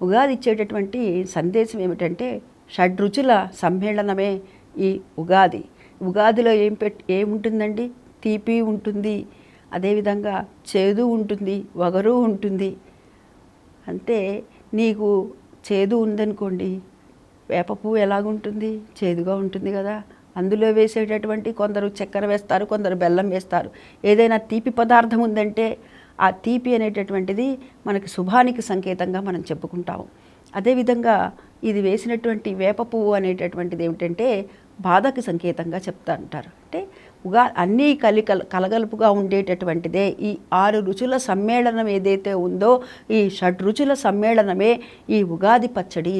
ఉగాది ఇచ్చేటటువంటి సందేశం ఏమిటంటే షడ్రుచుల సమ్మేళనమే ఈ ఉగాది. ఉగాదిలో ఏం పెట్ ఏముంటుందండి తీపి ఉంటుంది అదేవిధంగా చేదు ఉంటుంది వగరు ఉంటుంది. అంటే నీకు చేదు ఉందనుకోండి వేప పువ్వు ఎలాగుంటుంది? చేదుగా ఉంటుంది కదా. అందులో వేసేటటువంటి కొందరు చక్కెర వేస్తారు కొందరు బెల్లం వేస్తారు. ఏదైనా తీపి పదార్థం ఉందంటే ఆ తీపి అనేటటువంటిది మనకి శుభానికి సంకేతంగా మనం చెప్పుకుంటాము. అదేవిధంగా ఇది వేసినటువంటి వేప పువ్వు అనేటటువంటిది ఏమిటంటే బాధకి సంకేతంగా చెప్తా అంటారు అంటే ఉగా అన్నీ కలి కల కలగలుపుగా ఉండేటటువంటిదే ఈ ఆరు రుచుల సమ్మేళనం ఏదైతే ఉందో ఈ షడ్ రుచుల సమ్మేళనమే ఈ ఉగాది పచ్చడి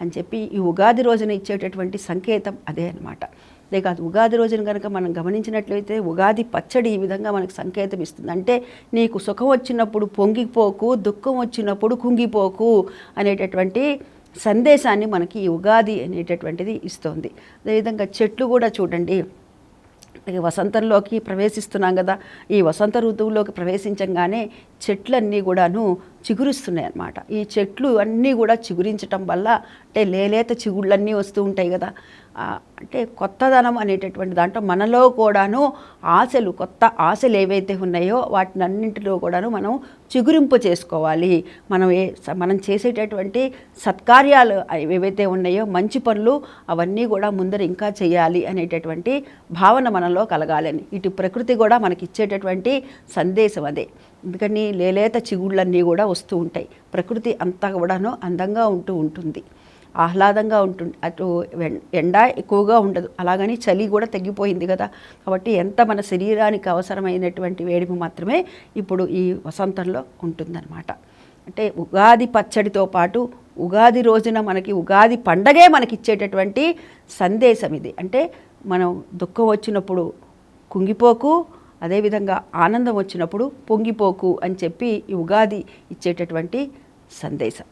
అని చెప్పి ఈ ఉగాది రోజున ఇచ్చేటటువంటి సంకేతం అదే అన్నమాట. అదే కాదు ఉగాది రోజున కనుక మనం గమనించినట్లయితే ఉగాది పచ్చడి ఈ విధంగా మనకు సంకేతం ఇస్తుంది. అంటే నీకు సుఖం వచ్చినప్పుడు పొంగిపోకు దుఃఖం వచ్చినప్పుడు కుంగిపోకు అనేటటువంటి సందేశాన్ని మనకి ఈ ఉగాది అనేటటువంటిది ఇస్తుంది. అదేవిధంగా చెట్లు కూడా చూడండి. వసంతంలోకి ప్రవేశిస్తున్నాం కదా. ఈ వసంత ఋతువులోకి ప్రవేశించగానే చెట్లన్నీ కూడాను చిగురిస్తున్నాయి అన్నమాట ఈ చెట్లు అన్నీ కూడా చిగురించటం వల్ల అంటే లేలేత చిగుళ్ళన్నీ వస్తూ ఉంటాయి కదా. అంటే కొత్తదనం అనేటటువంటి దాంట్లో మనలో కూడాను ఆశలు కొత్త ఆశలు ఏవైతే ఉన్నాయో వాటిని అన్నింటిలో కూడాను మనం చిగురింపు చేసుకోవాలి. మనం ఏ మనం చేసేటటువంటి సత్కార్యాలు ఏవైతే ఉన్నాయో మంచి పనులు అవన్నీ కూడా ముందర ఇంకా చేయాలి అనేటటువంటి భావన మనలో కలగాలని. ఇటు ప్రకృతి కూడా మనకి ఇచ్చేటటువంటి సందేశం అదే. ఎందుకని లేలేత చిగుళ్ళన్నీ కూడా వస్తూ ఉంటాయి. ప్రకృతి అంతా కూడాను అందంగా ఉంటూ ఉంటుంది. ఆహ్లాదంగా ఉంటుంది. అటు ఎండ ఎక్కువగా ఉండదు. అలాగని చలి కూడా తగ్గిపోయింది కదా. కాబట్టి ఎంత మన శరీరానికి అవసరమైనటువంటి వేడిమి మాత్రమే ఇప్పుడు ఈ వసంతంలో ఉంటుందన్నమాట. అంటే ఉగాది పచ్చడితో పాటు ఉగాది రోజున మనకి ఉగాది పండగే మనకి ఇచ్చేటటువంటి సందేశం ఇది. అంటే మనం దుఃఖం వచ్చినప్పుడు కుంగిపోకు అదేవిధంగా ఆనందం వచ్చినప్పుడు పొంగిపోకు అని చెప్పి ఈ ఉగాది ఇచ్చేటటువంటి సందేశం.